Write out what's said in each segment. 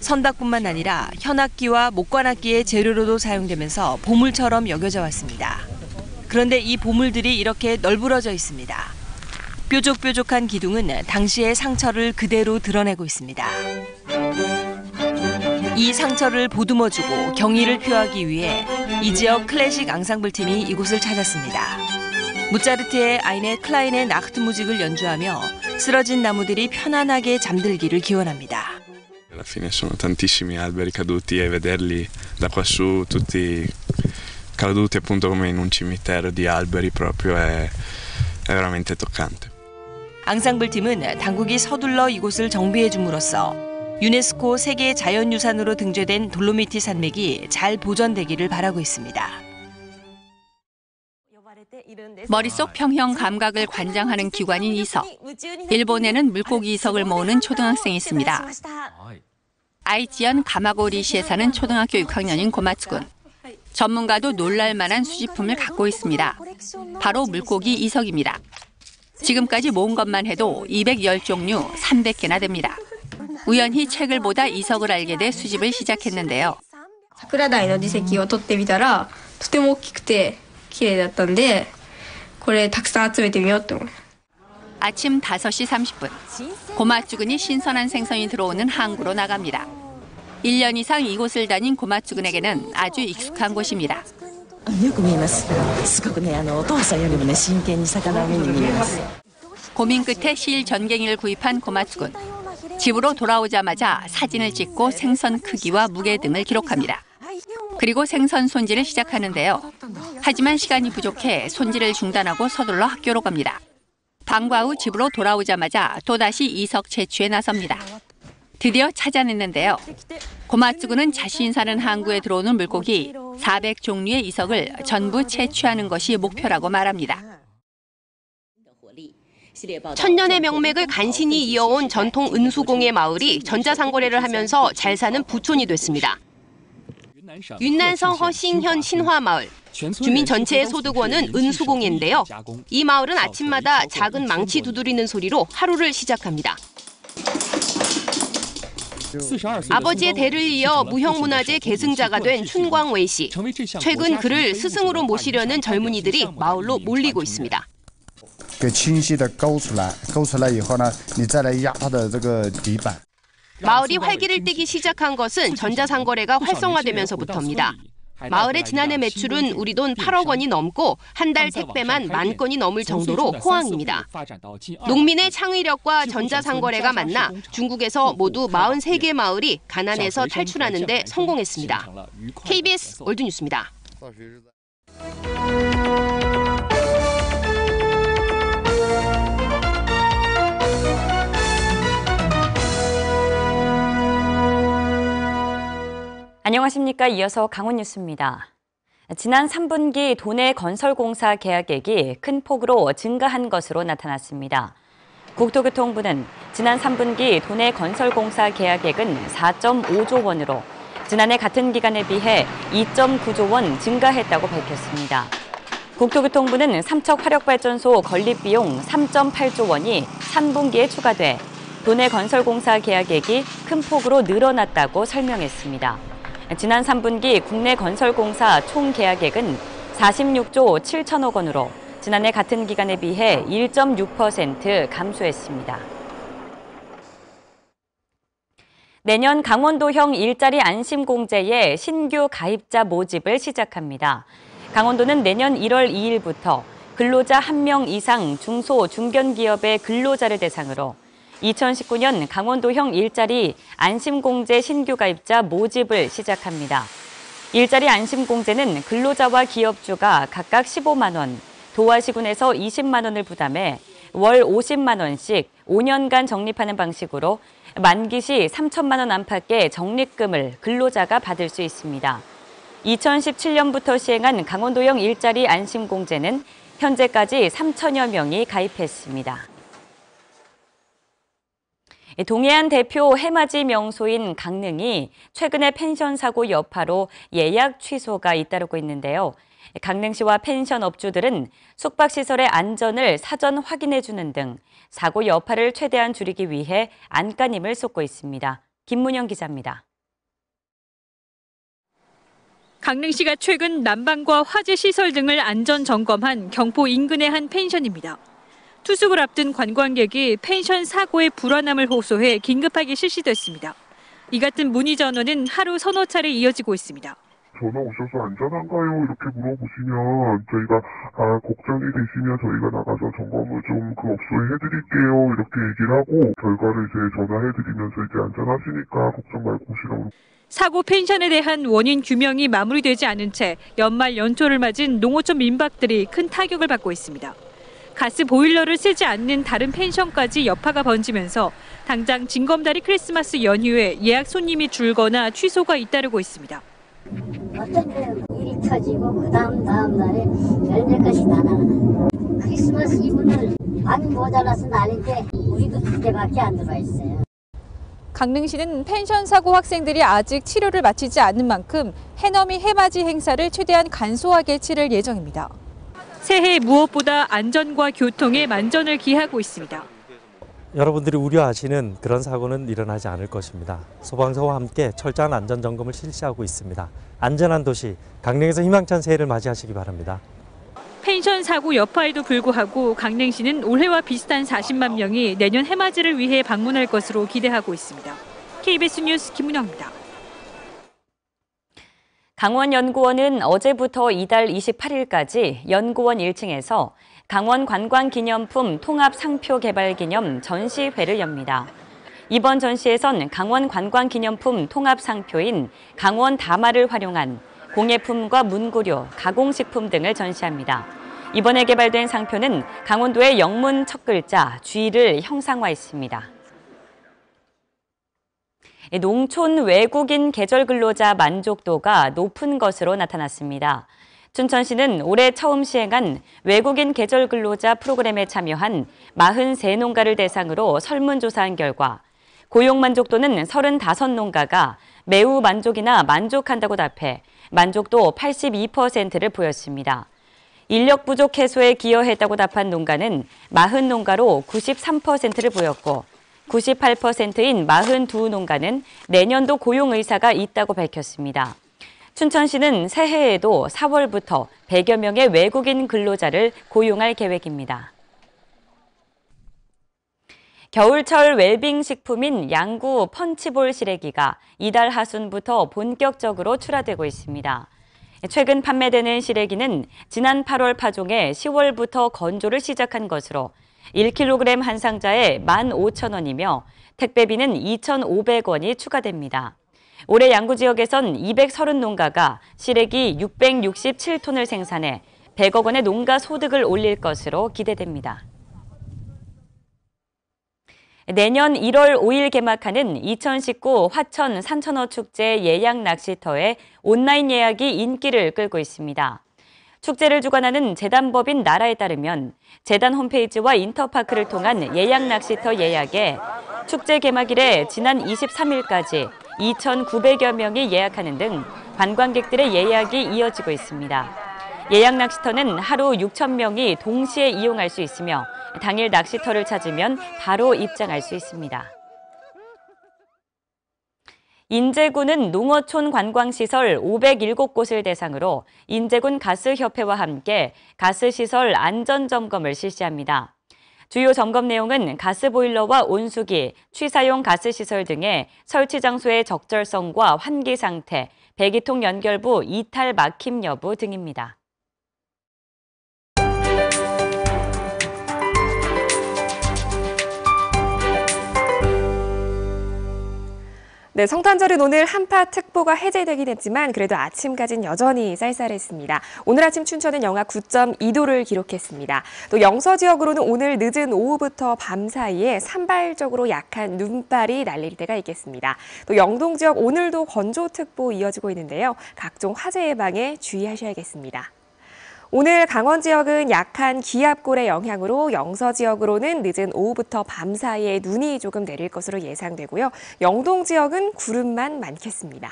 선박뿐만 아니라 현악기와 목관악기의 재료로도 사용되면서 보물처럼 여겨져 왔습니다. 그런데 이 보물들이 이렇게 널브러져 있습니다. 뾰족뾰족한 기둥은 당시의 상처를 그대로 드러내고 있습니다. 이 상처를 보듬어주고 경의를 표하기 위해 이 지역 클래식 앙상블 팀이 이곳을 찾았습니다. 무차르트의 아이네 클라인의 나흐트 무직을 연주하며 쓰러진 나무들이 편안하게 잠들기를 기원합니다. Alla fine sono tantissimi alberi caduti e vederli da quassù tutti caduti appunto come in un cimitero di alberi proprio è, è veramente toccante. 앙상블 팀은 당국이 서둘러 이곳을 정비해 줌으로써 유네스코 세계 자연유산으로 등재된 돌로미티 산맥이 잘 보존되기를 바라고 있습니다. 머릿속 평형 감각을 관장하는 기관인 이석. 일본에는 물고기 이석을 모으는 초등학생이 있습니다. 아이치현 가마고리시에 사는 초등학교 6학년인 고마츠군. 전문가도 놀랄 만한 수집품을 갖고 있습니다. 바로 물고기 이석입니다. 지금까지 모은 것만 해도 210종류 300개나 됩니다. 우연히 책을 보다 이석을 알게 돼 수집을 시작했는데요. 桜台の自石を取ってみたらとても大きくて綺麗だったんでこれたくさん集めてみようって思います 아침 5시 30분. 고마쭈근이 신선한 생선이 들어오는 항구로 나갑니다. 1년 이상 이곳을 다닌 고마쭈근에게는 아주 익숙한 곳입니다. よく見えます。すごくね、あの、お父さんよりもね、真剣に魚を見に見えます。 고민 끝에 실 전갱이를 구입한 고마츠군. 집으로 돌아오자마자 사진을 찍고 생선 크기와 무게 등을 기록합니다. 그리고 생선 손질을 시작하는데요. 하지만 시간이 부족해 손질을 중단하고 서둘러 학교로 갑니다. 방과 후 집으로 돌아오자마자 또다시 이석 채취에 나섭니다. 드디어 찾아냈는데요. 고마츠군은 자신 사는 항구에 들어오는 물고기 400종류의 이석을 전부 채취하는 것이 목표라고 말합니다. 천년의 명맥을 간신히 이어온 전통 은수공예 마을이 전자상거래를 하면서 잘 사는 부촌이 됐습니다. 윤난성 허싱현 신화마을. 주민 전체의 소득원은 은수공예인데요. 이 마을은 아침마다 작은 망치 두드리는 소리로 하루를 시작합니다. 아버지의 대를 이어 무형문화재 계승자가 된 춘광웨이 씨. 최근 그를 스승으로 모시려는 젊은이들이 마을로 몰리고 있습니다. 给清晰的勾出来，勾出来以后呢，你再来压它的这个底板。 마을이 활기를 띠기 시작한 것은 전자상거래가 활성화되면서부터입니다. 마을의 지난해 매출은 우리 돈 8억 원이 넘고 한 달 택배만 만 건이 넘을 정도로 호황입니다. 농민의 창의력과 전자상거래가 만나 중국에서 모두 43개 마을이 가난에서 탈출하는 데 성공했습니다. KBS 월드뉴스입니다. 안녕하십니까. 이어서 강원 뉴스입니다. 지난 3분기 도내 건설공사 계약액이 큰 폭으로 증가한 것으로 나타났습니다. 국토교통부는 지난 3분기 도내 건설공사 계약액은 4.5조 원으로 지난해 같은 기간에 비해 2.9조 원 증가했다고 밝혔습니다. 국토교통부는 삼척 화력발전소 건립 비용 3.8조 원이 3분기에 추가돼 도내 건설공사 계약액이 큰 폭으로 늘어났다고 설명했습니다. 지난 3분기 국내 건설공사 총 계약액은 46조 7천억 원으로 지난해 같은 기간에 비해 1.6% 감소했습니다. 내년 강원도형 일자리 안심공제에 신규 가입자 모집을 시작합니다. 강원도는 내년 1월 2일부터 근로자 1명 이상 중소 중견기업의 근로자를 대상으로 2019년 강원도형 일자리 안심공제 신규 가입자 모집을 시작합니다. 일자리 안심공제는 근로자와 기업주가 각각 15만 원, 도화시군에서 20만 원을 부담해 월 50만 원씩 5년간 적립하는 방식으로 만기 시 3천만 원 안팎의 적립금을 근로자가 받을 수 있습니다. 2017년부터 시행한 강원도형 일자리 안심공제는 현재까지 3천여 명이 가입했습니다. 동해안 대표 해맞이 명소인 강릉이 최근에 펜션 사고 여파로 예약 취소가 잇따르고 있는데요. 강릉시와 펜션 업주들은 숙박시설의 안전을 사전 확인해주는 등 사고 여파를 최대한 줄이기 위해 안간힘을 쏟고 있습니다. 김문영 기자입니다. 강릉시가 최근 난방과 화재 시설 등을 안전 점검한 경포 인근의 한 펜션입니다. 투숙을 앞둔 관광객이 펜션 사고의 불안함을 호소해 긴급하게 실시됐습니다. 이 같은 문의 전화는 하루 서너 차례 이어지고 있습니다. 전화 오셔서 안전한가요? 이렇게 물어보시면 저희가 아, 걱정이 되시면 저희가 나가서 점검을 좀 그 업소에 해드릴게요. 이렇게 얘기를 하고 결과를 이제 전화해드리면서 이제 안전하시니까 걱정 말고 오시라고 사고 펜션에 대한 원인 규명이 마무리되지 않은 채 연말 연초를 맞은 농어촌 민박들이 큰 타격을 받고 있습니다. 가스 보일러를 쓰지 않는 다른 펜션까지 여파가 번지면서 당장 징검다리 크리스마스 연휴에 예약 손님이 줄거나 취소가 잇따르고 있습니다. 어떤 때는 일이 터지고 그 다음 다음 날에 별일까지 다 나가. 크리스마스 이브는 방이 모자라서 난인데 우리도 두 개밖에 안 들어와 있어요. 강릉시는 펜션 사고 학생들이 아직 치료를 마치지 않은 만큼 해넘이 해맞이 행사를 최대한 간소하게 치를 예정입니다. 새해 무엇보다 안전과 교통에 만전을 기하고 있습니다. 여러분들이 우려하시는 그런 사고는 일어나지 않을 것입니다. 소방서와 함께 철저한 안전 점검을 실시하고 있습니다. 안전한 도시 강릉에서 희망찬 새해를 맞이하시기 바랍니다. 펜션 사고 여파에도 불구하고 강릉시는 올해와 비슷한 40만 명이 내년 해맞이를 위해 방문할 것으로 기대하고 있습니다. KBS 뉴스 김은영입니다. 강원연구원은 어제부터 이달 28일까지 연구원 1층에서 강원 관광기념품 통합 상표 개발 기념 전시회를 엽니다. 이번 전시에선 강원 관광기념품 통합 상표인 강원 다마를 활용한 공예품과 문구류, 가공식품 등을 전시합니다. 이번에 개발된 상표는 강원도의 영문 첫 글자 쥐를 형상화했습니다. 농촌 외국인 계절 근로자 만족도가 높은 것으로 나타났습니다. 춘천시는 올해 처음 시행한 외국인 계절 근로자 프로그램에 참여한 43농가를 대상으로 설문조사한 결과 고용 만족도는 35농가가 매우 만족이나 만족한다고 답해 만족도 82%를 보였습니다. 인력 부족 해소에 기여했다고 답한 농가는 40농가로 93%를 보였고 98%인 42농가는 내년도 고용 의사가 있다고 밝혔습니다. 춘천시는 새해에도 4월부터 100여 명의 외국인 근로자를 고용할 계획입니다. 겨울철 웰빙 식품인 양구 펀치볼 시래기가 이달 하순부터 본격적으로 출하되고 있습니다. 최근 판매되는 시래기는 지난 8월 파종에 10월부터 건조를 시작한 것으로 1kg 한 상자에 15,000원이며 택배비는 2,500원이 추가됩니다. 올해 양구 지역에선 230 농가가 시래기 667톤을 생산해 100억 원의 농가 소득을 올릴 것으로 기대됩니다. 내년 1월 5일 개막하는 2019 화천 산천어 축제 예약 낚시터의 온라인 예약이 인기를 끌고 있습니다. 축제를 주관하는 재단법인 나라에 따르면 재단 홈페이지와 인터파크를 통한 예약 낚시터 예약에 축제 개막일에 지난 23일까지 2,900여 명이 예약하는 등 관광객들의 예약이 이어지고 있습니다. 예약 낚시터는 하루 6천 명이 동시에 이용할 수 있으며 당일 낚시터를 찾으면 바로 입장할 수 있습니다. 인제군은 농어촌 관광시설 507곳을 대상으로 인제군 가스협회와 함께 가스시설 안전점검을 실시합니다. 주요 점검 내용은 가스보일러와 온수기, 취사용 가스시설 등의 설치 장소의 적절성과 환기 상태, 배기통 연결부 이탈 막힘 여부 등입니다. 네, 성탄절은 오늘 한파 특보가 해제되긴 했지만 그래도 아침까지는 여전히 쌀쌀했습니다. 오늘 아침 춘천은 영하 9.2도를 기록했습니다. 또 영서 지역으로는 오늘 늦은 오후부터 밤 사이에 산발적으로 약한 눈발이 날릴 때가 있겠습니다. 또 영동 지역 오늘도 건조특보 이어지고 있는데요. 각종 화재 예방에 주의하셔야겠습니다. 오늘 강원 지역은 약한 기압골의 영향으로 영서 지역으로는 늦은 오후부터 밤 사이에 눈이 조금 내릴 것으로 예상되고요. 영동 지역은 구름만 많겠습니다.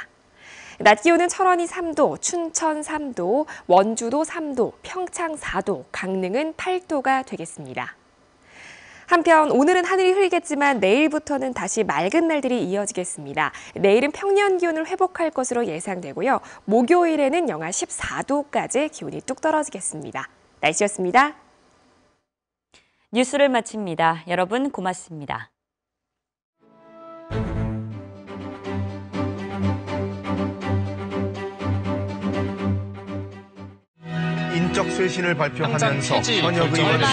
낮 기온은 철원이 3도, 춘천 3도, 원주도 3도, 평창 4도, 강릉은 8도가 되겠습니다. 한편 오늘은 하늘이 흐리겠지만 내일부터는 다시 맑은 날들이 이어지겠습니다. 내일은 평년 기온을 회복할 것으로 예상되고요. 목요일에는 영하 14도까지 기온이 뚝 떨어지겠습니다. 날씨였습니다. 뉴스를 마칩니다. 여러분 고맙습니다. 인적 쇄신을 발표하면서 현역 의원을